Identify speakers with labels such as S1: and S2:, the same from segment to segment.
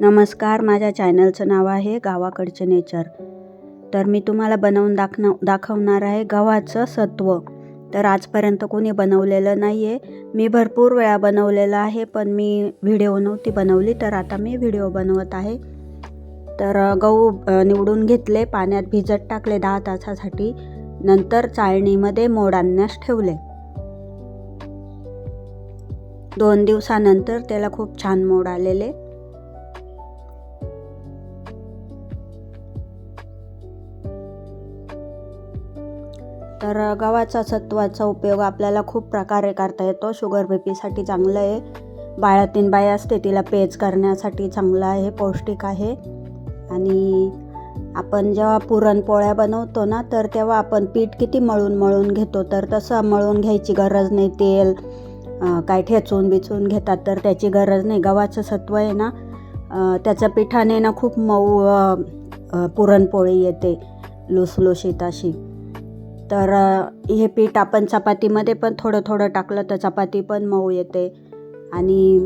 S1: नमस्कार माझ्या चॅनलचं नाव आहे गावाकडचे नेचर. तर मी तुम्हाला बनवून दाखव दाखवणार आहे गव्हाचं सत्व. तर आजपर्यंत कोणी बनवलेलं नाही आहे मी भरपूर वेळा बनवलेलं आहे पण मी व्हिडिओ नव्हती बनवली तर आता मी व्हिडिओ बनवत आहे. तर गहू निवडून घेतले पाण्यात भिजत टाकले दहा तासासाठी. नंतर चाळणीमध्ये मोड आणण्यास ठेवले. दोन दिवसानंतर त्याला खूप छान मोड आलेले. तर गव्हाचा सत्वाचा उपयोग आपल्याला खूप प्रकारे करता येतो. शुगर बी पीसाठी चांगलं आहे. बाळातीन बाई असते तिला पेज करण्यासाठी चांगलं आहे पौष्टिक आहे. आणि आपण जेव्हा पुरणपोळ्या बनवतो ना तर तेव्हा आपण पीठ किती मळून मळून घेतो तर तसं मळून घ्यायची गरज नाही. तेल काय ठेचून बिचून घेतात तर त्याची गरज नाही. गव्हाचं सत्व आहे ना त्याचं त्याच्या पिठाने ना खूप मऊ पुरणपोळी येते लुसलुशीत अशी. तर हे पीठ आपण चपातीमध्ये पण थोडं थोडं टाकलं तर चपाती पण मऊ येते. आणि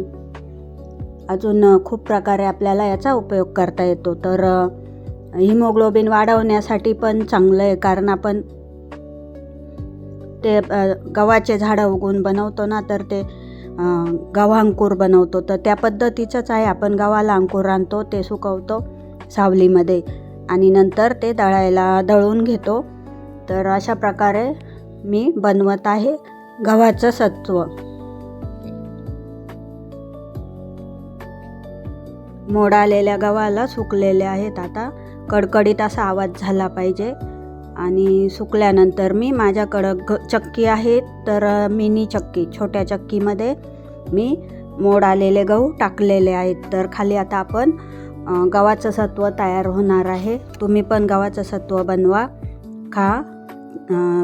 S1: अजून खूप प्रकारे आपल्याला याचा उपयोग करता येतो. तर हिमोग्लोबिन वाढवण्यासाठी पण चांगलं आहे कारण आपण ते गव्हाचे झाडं उगवून बनवतो ना तर ते गव्हा गव्हांकूर बनवतो. तर त्या पद्धतीचंच आहे. आपण गव्हाला अंकुर आणतो ते सुकवतो सावलीमध्ये आणि नंतर ते दळायला दळून घेतो. तर अशा प्रकारे मी बनवत आहे गव्हाचं सत्व. मोडालेल्या गव्हाला सुकलेले आहेत आता. कडकडीत असा आवाज झाला पाहिजे. आणि सुकल्यानंतर मी माझ्याकडं ग चक्की आहे तर मिनी चक्की छोट्या चक्कीमध्ये मी मोड आलेले गहू टाकलेले आहेत. तर खाली आता आपण गव्हाचं सत्व तयार होणार आहे. तुम्ही पण गव्हाचं सत्व बनवा. खा.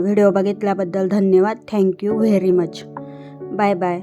S1: व्हिडिओ बघितल्याबद्दल धन्यवाद. Thank you very much bye bye